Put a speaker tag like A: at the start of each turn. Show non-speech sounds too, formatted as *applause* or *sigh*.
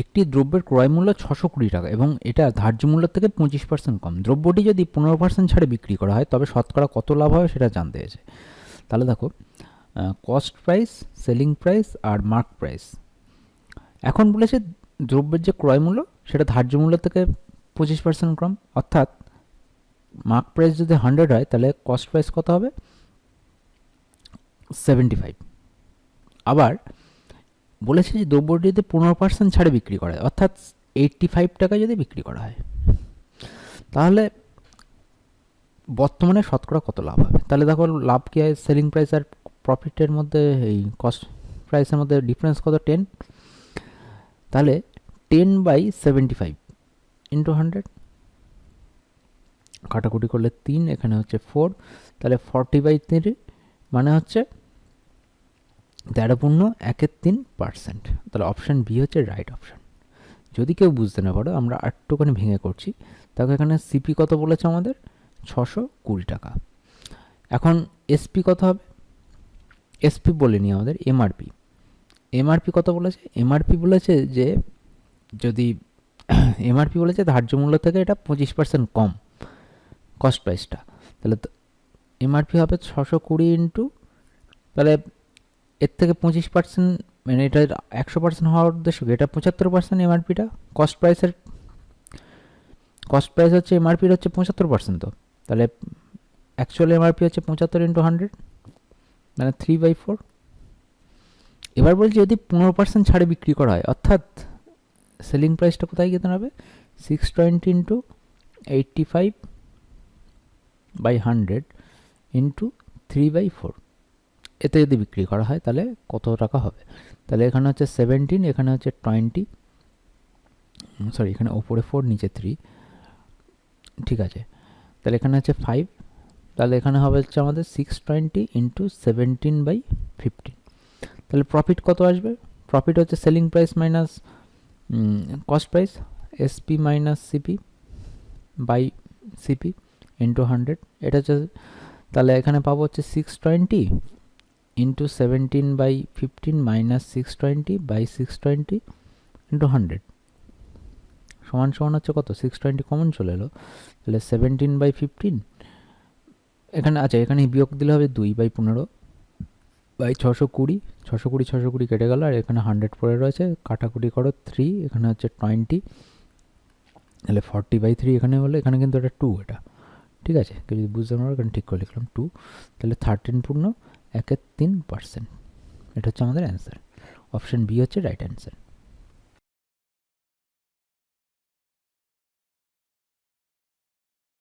A: একটি দ্রব্যের ক্রয় মূল্য ছশো কুড়ি টাকা এবং এটা ধার্য মূল্য থেকে পঁচিশ পার্সেন্ট কম। দ্রব্যটি যদি পনেরো পার্সেন্ট ছাড়ে বিক্রি করা হয়, তবে শতকরা কত লাভ হবে সেটা জানতে হয়েছে তাহলে দেখো কস্ট প্রাইস সেলিং প্রাইস আর মার্ক প্রাইস এখন বলেছে দ্রব্যের যে ক্রয় মূল্য, সেটা ধার্য মূল্য থেকে পঁচিশ পার্সেন্ট কম। অর্থাৎ মার্ক প্রাইস যদি হান্ড্রেড হয়, তাহলে কস্ট প্রাইস কত হবে? সেভেন্টি ফাইভ আবার বলেছে যে দ্রব্যটি যদি পনেরো পার্সেন্ট ছাড়ে বিক্রি করা হয়, অর্থাৎ এইট্টি ফাইভ টাকায় যদি বিক্রি করা হয়, তাহলে বর্তমানে শতকরা কত লাভ হবে? তাহলে দেখো লাভ কী হয়? সেলিং প্রাইস আর প্রফিটের মধ্যে এই কস্ট প্রাইসের মধ্যে ডিফারেন্স কত? টেন তাহলে ten by seventy five into hundred কাটাকুটি করলে তিন, এখানে হচ্ছে ফোর তাহলে ফর্টি বাই থ্রি মানে হচ্ছে তেরো পূর্ণ একের তিন পার্সেন্ট। তাহলে অপশান বি হচ্ছে রাইট অপশান যদি কেউ বুঝতে না পারো, আমরা আটটুখানি ভেঙে করছি। তাকে এখানে সিপি কত বলেছে আমাদের? ছশো কুড়ি টাকা। এখন এসপি কত হবে? এসপি বলেনি আমাদের এমআরপি এমআরপি কত বলেছে? এমআরপি বলেছে যে, যদি *coughs* এমআরপি বলেছে ধার্য মূল্য থেকে এটা পঁচিশ পার্সেন্ট কম কস্ট প্রাইসটা তাহলে এমআরপি হবে ছশো কুড়ি ইন্টু, তাহলে এর থেকে পঁচিশ পার্সেন্ট মানে এটা একশো পার্সেন্ট হওয়ার উদ্দেশ্য? এটা পঁচাত্তর পার্সেন্ট এমআরপিটা কস্ট প্রাইসের কস্ট প্রাইস হচ্ছে এমআরপির হচ্ছে পঁচাত্তর পার্সেন্ট তো। তাহলে অ্যাকচুয়াল এমআরপি হচ্ছে পঁচাত্তর ইন্টু হান্ড্রেড মানে থ্রি বাই ফোর এবার বলছি যদি পনেরো পার্সেন্ট ছাড়ে বিক্রি করা হয়, অর্থাৎ সেলিং প্রাইসটা কোথায় গিয়ে দাঁড়াবে? Six twenty into eighty five by hundred into three by four এতে যদি বিক্রি করা হয় তাহলে কত টাকা হবে? তাহলে এখানে হচ্ছে সেভেন্টিন এখানে হচ্ছে টোয়েন্টি সরি এখানে ওপরে ফোর নিচে থ্রি ঠিক আছে। তাহলে এখানে হচ্ছে ফাইভ তাহলে এখানে হবে হচ্ছে আমাদের six twenty into seventeen by fifteen তাহলে প্রফিট কত আসবে? প্রফিট হচ্ছে selling price minus cost price SP minus CP by CP into hundred এটা হচ্ছে, তাহলে এখানে পাবো হচ্ছে six twenty into seventeen by fifteen minus six twenty by six twenty into hundred সমান সমান হচ্ছে কত? সিক্স টোয়েন্টি কমন চলে এলো। তাহলে সেভেন্টিন বাই ফিফটিন এখানে আচ্ছা এখানে বিয়োগ দিলে হবে দুই বাই পনেরো বাই ছশো কুড়ি। ছশো কুড়ি ছশো কুড়ি কেটে গেল, আর এখানে হান্ড্রেড পড়ে রয়েছে। কাটাকুটি করো থ্রি এখানে হচ্ছে টোয়েন্টি তাহলে ফর্টি বাই থ্রি এখানে হলে, এখানে কিন্তু এটা টু এটা। ঠিক আছে? কেউ যদি বুঝতে পারো, এখানে ঠিক করে লিখলাম টু তাহলে থার্টিন পূর্ণ একের তিন পার্সেন্ট এটা হচ্ছে আমাদের অ্যান্সার অপশান বি হচ্ছে রাইট অ্যান্সার